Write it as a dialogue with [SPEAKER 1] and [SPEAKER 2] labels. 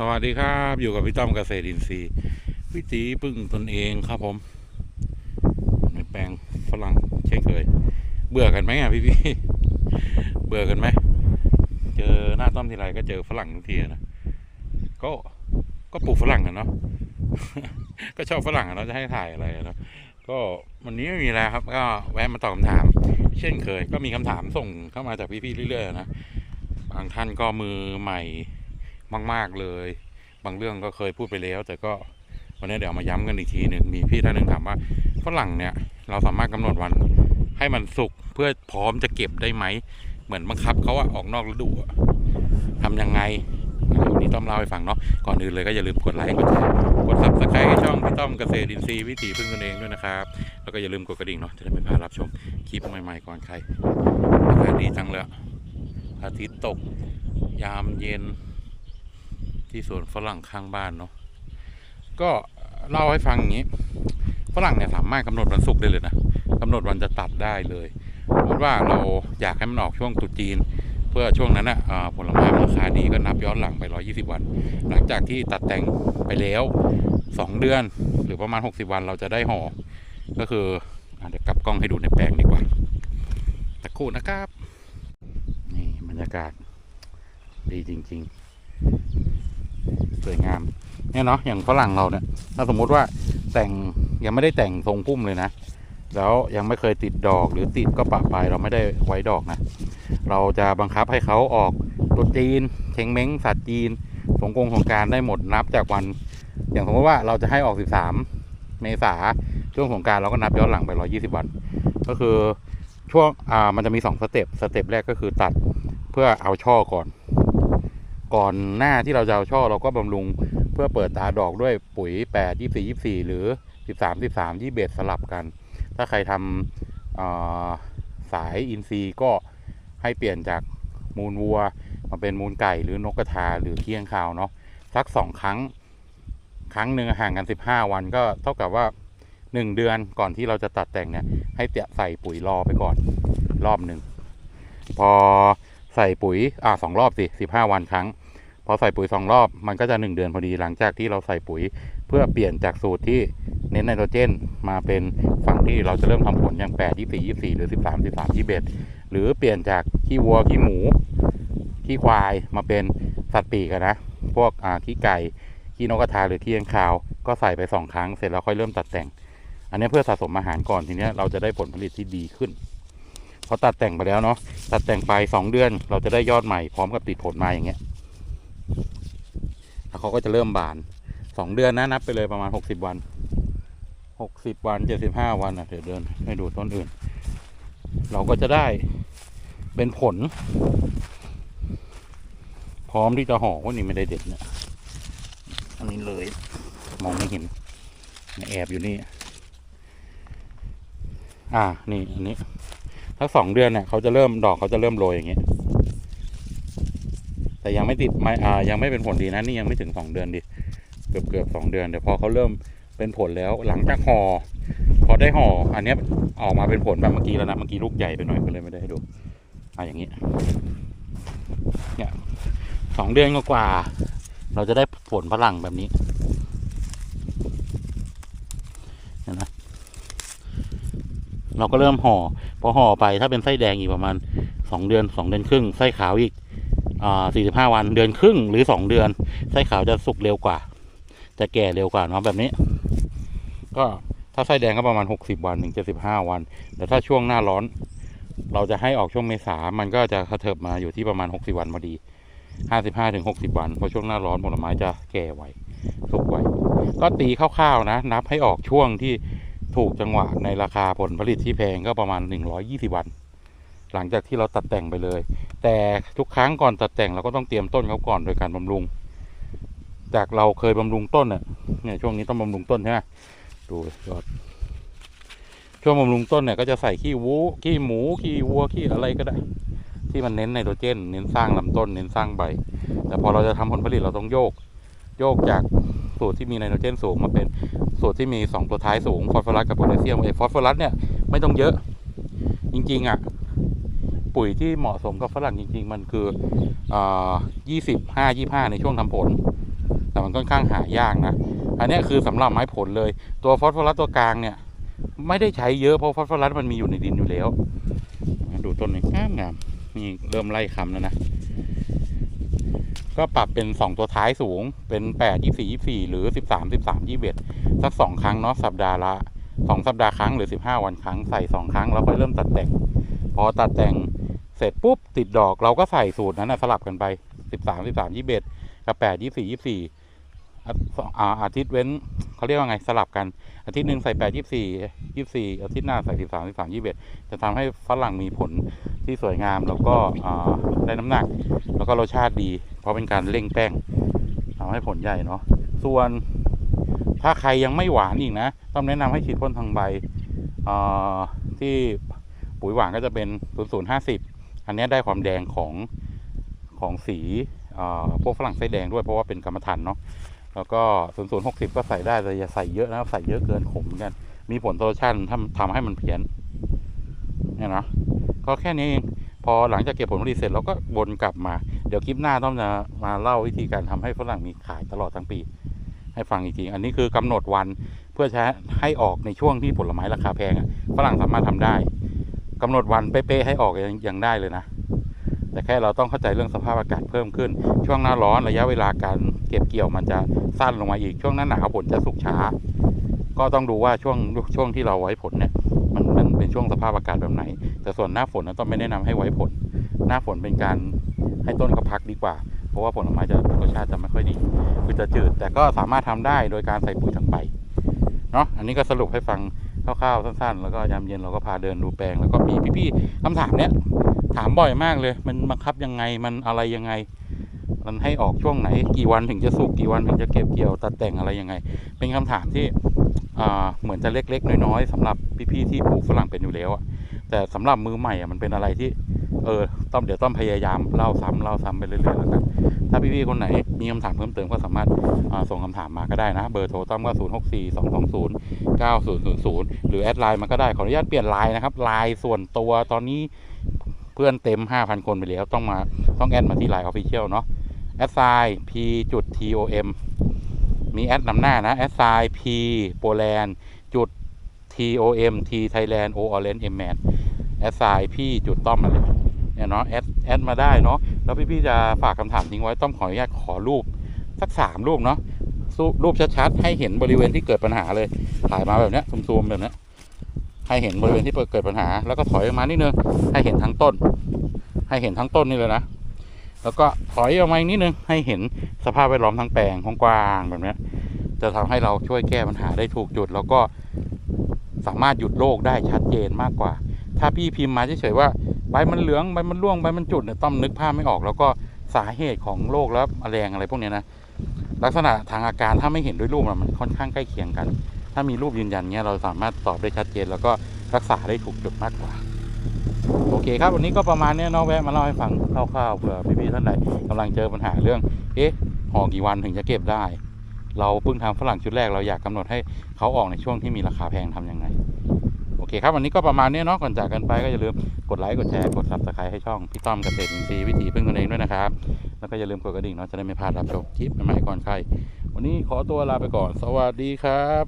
[SPEAKER 1] สวัสดีครับ อยู่กับพี่ต้อมเกษตรอินทรีย์วิถีพึ่งตนเองครับผมในแปลงฝรั่งเช่นเคย เบื่อกันไหมอะพี่พี่ๆเบื่อกันไหมเจอหน้าต้อมทีไรก็เจอฝรั่งทุกทีนะก็ก็ปลูกฝรั่งกันเนาะก็ชอบฝรั่งเนาะจะให้ถ่ายอะไรเนาะก็วันนี้ไม่มีอะไรครับ ก็แวะมาตอบคำถาม เช่นเคย ก็มีคำถามส่งเข้ามาจากพี่ๆเรื่อยๆนะบางท่านก็มือใหม่ มาก ๆเลย บางเรื่องก็เคยพูดไปแล้ว แต่ก็วันนี้เดี๋ยวมาย้ำกันอีกทีหนึ่งมีพี่ท่านหนึ่งถามว่าฝรั่งเนี่ยเราสามารถกำหนดวันให้มันสุกเพื่อพร้อมจะเก็บได้ไหม เหมือนบังคับเขาอะออกนอกฤดูอะทำยังไงวันนี้ต้อมเล่าให้ฟังเนาะก่อนอื่นเลยก็อย่าลืมกดไลค์กดแชร์กดซับสไครต์ช่องพี่ต้อมเกษตรอินทรีย์วิถีพึ่งตนเองด้วยนะครับ แล้วก็อย่าลืมกดกระดิ่งเนาะจะได้ไม่พลาดรับชมคลิปใหม่ๆก่อนใครอากาศดีจังเลยอาทิตย์ตก ยามเย็น ที่สวนฝรั่งข้างบ้านเนาะก็เล่าให้ฟังอย่างนี้ฝรั่งเนี่ยสามารถกำหนดวันศุกร์ได้เลยนะกำหนดวันจะตัดได้เลยสมมติว่าเราอยากให้มันออกช่วงตุจีน เพื่อช่วงนั้นนะอะผลไม้มันราคาดีก็นับย้อนหลังไป 120 วัน หลังจากที่ตัดแต่งไปแล้ว 2 เดือนหรือประมาณ 60 วันเราจะได้ห่อก็คือเดี๋ยวกลับกล้องให้ดูในแปลงดีกว่าตะคู่นะครับนี่บรรยากาศดีจริง ๆ สวยงามเนี่ยเนาะอย่างฝรั่งเราเนี่ยถ้าสมมุติว่าแต่งยังไม่ได้แต่งทรงพุ่มเลยนะ แล้วยังไม่เคยติดดอกหรือติดก็ปะปลายเราไม่ได้ไว้ดอกนะ เราจะบังคับให้เขาออกตรุจีนเชงเม้งสัตว์จีนสงกรงสงการได้หมดนับจากวัน อย่างสมมติว่าเราจะให้ออก 13 เมษาช่วงสงการเราก็นับย้อนหลังไป 120 วัน ก็คือช่วงอ่ามันจะมี 2 สเต็ปสเต็ปแรกก็คือตัดเพื่อเอาช่อก่อน ก่อนหน้าที่เราจะเอาช่อเราก็บำรุงเพื่อเปิดตาดอกด้วยปุ๋ย 8 24 24 หรือ 13 13 21สลับกัน ถ้าใครทำาสายอินทรีย์ก็ให้เปลี่ยนจากมูลวัวมาเป็นมูลไก่หรือนกกระทาหรือเคียงคาวเนาะสักสองครั้ง ครั้งหนึ่งห่างกัน 15 วันก็เท่ากับว่า 1 เดือนก่อนที่เราจะตัดแต่งเนี่ย ให้เตะใส่ปุ๋ยรอไปก่อนรอบหนึ่งพอใส่ปุ๋ยอ่าสองรอบสิสิบห้าวันครั้ง พอใส่ปุ๋ยสองรอบมันก็จะหนึ่งเดือนพอดีหลังจากที่เราใส่ปุ๋ย เพื่อเปลี่ยนจากสูตรที่เน้นไนโตรเจน มาเป็นฝั่งที่เราจะเริ่มทำผลอย่างแปดยี่สี่ยี่สี่หรือสิบสามสิบสามยี่เบ็ดหรือเปลี่ยนจากขี้วัวขี้หมูขี้ควายมาเป็นสัตว์ปีกนะ พวกขี้ไก่ขี้นกกระทาหรือขี้ยางคาว ก็ใส่ไปสองครั้งเสร็จแล้วค่อยเริ่มตัดแต่ง อันนี้เพื่อสะสมอาหารก่อนทีเนี้ยเราจะได้ผลผลิตที่ดีขึ้นพอตัดแต่งไปแล้วเนาะตัดแต่งไปสองเดือนเราจะได้ยอดใหม่พร้อมกับติดผลมาอย่างเงี้ย แล้วเขาก็จะเริ่มบานสองเดือนนะนับไปเลยประมาณหกสิบวันหกสิบวันเจ็ดสิบห้าวันอะเดี๋ยวเดินให้ดูต้นอื่น เราก็จะได้เป็นผล พร้อมที่จะห่อว่านี่ไม่ได้เด็ดเนี่ยอันนี้เลย มองไม่เห็นแอบอยู่นี่ อ่านี่อันนี้ถ้าสองเดือนเนี่ยเขาจะเริ่มดอกเขาจะเริ่มโรยอย่างเงี้ย แต่ยังไม่ติดไม่อ่ายังไม่เป็นผลดีนะนี่ยังไม่ถึงสองเดือนดิเกือบเกือบสองเดือนเดี๋ยวพอเขาเริ่มเป็นผลแล้วหลังจากห่อพอได้ห่ออันนี้ออกมาเป็นผลแบบเมื่อกี้แล้วนะเมื่อกี้ลูกใหญ่ไปหน่อยก็เลยไม่ได้ให้ดูอ่าอย่างนี้เนี่ยสองเดือนกว่าๆเราจะได้ผลฝรั่งแบบนี้เห็นไหมเราก็เริ่มห่อพอห่อไปถ้าเป็นไส้แดงอีกประมาณสองเดือนสองเดือนครึ่งไส้ขาวอีก อ่าสี่สิบห้าวันเดือนครึ่งหรือสองเดือน ไส้ขาวจะสุกเร็วกว่า จะแก่เร็วกว่าเนาะแบบนี้ ก็ถ้าไส้แดงก็ประมาณหกสิบวันถึงเจ็ดสิบห้าวัน แต่ถ้าช่วงหน้าร้อน เราจะให้ออกช่วงเมษามันก็จะกระเถิบมาอยู่ที่ประมาณหกสิบวันพอดีห้าสิบห้าถึงหกสิบวันเพราะช่วงหน้าร้อนผลไม้จะแก่ไวสุกไวก็ตีคร่าวๆนะ นับให้ออกช่วงที่ถูกจังหวะในราคาผลผลิตที่แพงก็ประมาณ 120 วัน หลังจากที่เราตัดแต่งไปเลย แต่ทุกครั้งก่อนตัดแต่งเราก็ต้องเตรียมต้นเขาก่อนโดยการบำรุง จากเราเคยบำรุงต้นเนี่ยช่วงนี้ต้องบำรุงต้นใช่ไหมดูยอดช่วงบำรุงต้นเนี่ยก็จะใส่ขี้วูขี้หมูขี้วัวขี้อะไรก็ได้ ที่มันเน้นไนโตรเจน เน้นสร้างลำต้น เน้นสร้างใบ แต่พอเราจะทำผลผลิตเราต้องโยก โยกจากสูตรที่มีไนโตรเจนสูงมาเป็นสูตรที่มี 2 ตัวท้ายสูงฟอสฟอรัสกับโพแทสเซียมไอ้ฟอสฟอรัสเนี่ยไม่ต้องเยอะ จริงๆอะ ปุ๋ยที่เหมาะสมกับฝรั่งจริง ๆ มันคือยี่สิบห้ายี่ห้าในช่วงทำผล แต่มันค่อนข้างหายากนะ อันนี้คือสำหรับไม้ผลเลย ตัวฟอสฟอรัสตัวกลางเนี่ย ไม่ได้ใช้เยอะเพราะฟอสฟอรัสมันมีอยู่ในดินอยู่แล้ว ดูต้นนี้งามงามนี่เริ่มไล่คำแล้วนะ ก็ปรับเป็นสองตัวท้ายสูงเป็นแปดยี่สี่ยี่สี่หรือสิบสามสิบสามยี่สิบเอ็ดสักสองครั้งเนาะสัปดาห์ละสองสัปดาห์ครั้งหรือสิบห้าวันครั้งใส่สองครั้งแล้วค่อยเริ่มตัดแต่ง พอตัดแต่ง เสร็จปุ๊บติดดอกเราก็ใส่สูตรนั้นนะสลับกันไปสิบสามสิบสามยี่สิบเอ็ดกับแปดยี่สี่ยี่สี่อาทิตย์เว้นเขาเรียกว่าไงสลับกัน อาทิตย์หนึ่งใส่แปดยี่สี่ยี่สี่อาทิตย์หน้าใส่สิบสามสิบสามยี่สิบเอ็ดจะทำให้ฝรั่งมีผลที่สวยงามแล้วก็ได้น้ำหนัก แล้วก็รสชาติดี เพราะเป็นการเร่งแป้งทำให้ผลใหญ่เนาะส่วนถ้าใครยังไม่หวานอีกนะ ต้องแนะนำให้ฉีดพ่นทางใบที่ปุ๋ยหวานก็จะเป็น 0050 อันนี้ได้ความแดงของของสีพวกฝรั่งไส้แดงด้วยเพราะว่าเป็นกรรมฐานเนาะแล้วก็0060ก็ใส่ได้แต่อย่าใส่เยอะนะครับใส่เยอะเกินขมเหมือนกัน มีผลต่อรสชาติทำทำให้มันเพี้ยนเนี่ยเนาะก็แค่นี้เองพอหลังจากเก็บผลผลิตเสร็จเราก็วนกลับมา เดี๋ยวคลิปหน้าต้องจะมาเล่าวิธีการทำให้ฝรั่งมีขายตลอดทั้งปี ให้ฟังอีกทีอันนี้คือกำหนดวันเพื่อใช้ให้ออกในช่วงที่ผลไม้ราคาแพงอะฝรั่งสามารถทำได้ กำหนดวันเป๊ะๆให้ออกยังยังได้เลยนะ แต่แค่เราต้องเข้าใจเรื่องสภาพอากาศเพิ่มขึ้น ช่วงหน้าร้อนระยะเวลาการเก็บเกี่ยวมันจะสั้นลงมาอีกช่วงหน้าหนาวผลจะสุกช้า ก็ต้องดูว่าช่วงช่วงที่เราไว้ผลเนี่ยมันมันเป็นช่วงสภาพอากาศแบบไหน แต่ส่วนหน้าฝนนั้นต้องไม่แนะนำให้ไว้ผล หน้าฝนเป็นการให้ต้นเขาพักดีกว่า เพราะว่าผลไม้จะรสชาติจะไม่ค่อยดีคือจะจืด แต่ก็สามารถทำได้โดยการใส่ปุ๋ยทางใบเนาะอันนี้ก็สรุปให้ฟัง คร่าวๆสั้นๆ แล้วก็ยามเย็นเราก็พาเดินดูแปลง แล้วก็มีพี่ๆคำถามเนี้ยถามบ่อยมากเลย มันบังคับยังไงมันอะไรยังไง มันให้ออกช่วงไหน กี่วันถึงจะสุกกี่วันถึงจะเก็บเกี่ยวตัดแต่งอะไรยังไง เป็นคำถามที่อ่าเหมือนจะเล็กๆ น้อยๆสำหรับพี่ๆที่ปลูกฝรั่งเป็นอยู่แล้วอะแต่สำหรับมือใหม่อะมันเป็นอะไรที่ เออต้องเดี๋ยวต้องพยายามเล่าซ้ำเล่าซ้ำไปเรื่อยๆแล้วกันถ้าพี่ๆคนไหนมีคำถามเพิ่มเติมก็สามารถส่งคำถามมาก็ได้นะ เบอร์โทรต้อมก็0 6 4 2 2 0 9 0 0 0 หรือแอดไลน์มาก็ได้ขออนุญาตเปลี่ยนไลน์นะครับไลน์ส่วนตัวตอนนี้เพื่อนเต็ม 5,000 คนไปแล้วต้องมาต้องแอดมาที่ไลน์ออฟฟิเชียลเนาะแอดไซน์ p จุด tom มีแอดนำหน้านะแอดไซน์ p โปแลนจุด tom t Thailand o orange m man แอดไซน์พี่จุดต้อมมาเลย เนี่ยเนาะแอดแอดมาได้เนาะแล้วพี่ๆจะฝากคำถามทิ้งไว้ต้องขออนุญาตขอรูปสักสามรูปเนาะรูปชัดๆให้เห็นบริเวณที่เกิดปัญหาเลยถ่ายมาแบบเนี้ยซูมๆแบบเนี้ยให้เห็นบริเวณที่เกิดปัญหา แล้วก็ถอยออกมานิดนึงให้เห็นทั้งต้น ให้เห็นทั้งต้นนี่เลยนะแล้วก็ถอยออกมาอีกนิดนึงให้เห็นสภาพแวดล้อมทั้งแปลงกว้างแบบเนี้ยจะทำให้เราช่วยแก้ปัญหาได้ถูกจุด แล้วก็สามารถหยุดโรคได้ชัดเจนมากกว่า ถ้าพี่พิมพ์มาเฉยๆว่าใบมันเหลืองใบมันร่วงใบมันจุดเนี่ยต้อมนึกภาพไม่ออก แล้วก็สาเหตุของโรคแล้วแมลงอะไรพวกนี้นะลักษณะทางอาการถ้าไม่เห็นด้วยรูปมันค่อนข้างใกล้เคียงกัน ถ้ามีรูปยืนยันเนี้ยเราสามารถตอบได้ชัดเจน แล้วก็รักษาได้ถูกจุดมากกว่า โอเคครับวันนี้ก็ประมาณเนี้ยน้องแวะมาเล่าให้ฟังคร่าวๆเผื่อพี่ๆท่านใดกำลังเจอปัญหาเรื่อง เอ๊ะห่อกี่วันถึงจะเก็บได้ เราเพิ่งทำฝรั่งชุดแรกเราอยากกำหนดให้เขาออกในช่วงที่มีราคาแพงทำยังไง โอเคครับวันนี้ก็ประมาณนี้เนาะก่อนจากกันไปก็อย่าลืมกดไลค์กดแชร์กดซับสไครต์ให้ช่องพี่ต้อมเกษตรอินทรีย์วิถีพึ่งตนเองด้วยนะครับ แล้วก็อย่าลืมกดกระดิ่งเนาะจะได้ไม่พลาดรับชมคลิปใหม่ๆก่อนใครวันนี้ขอตัวลาไปก่อน สวัสดีครับ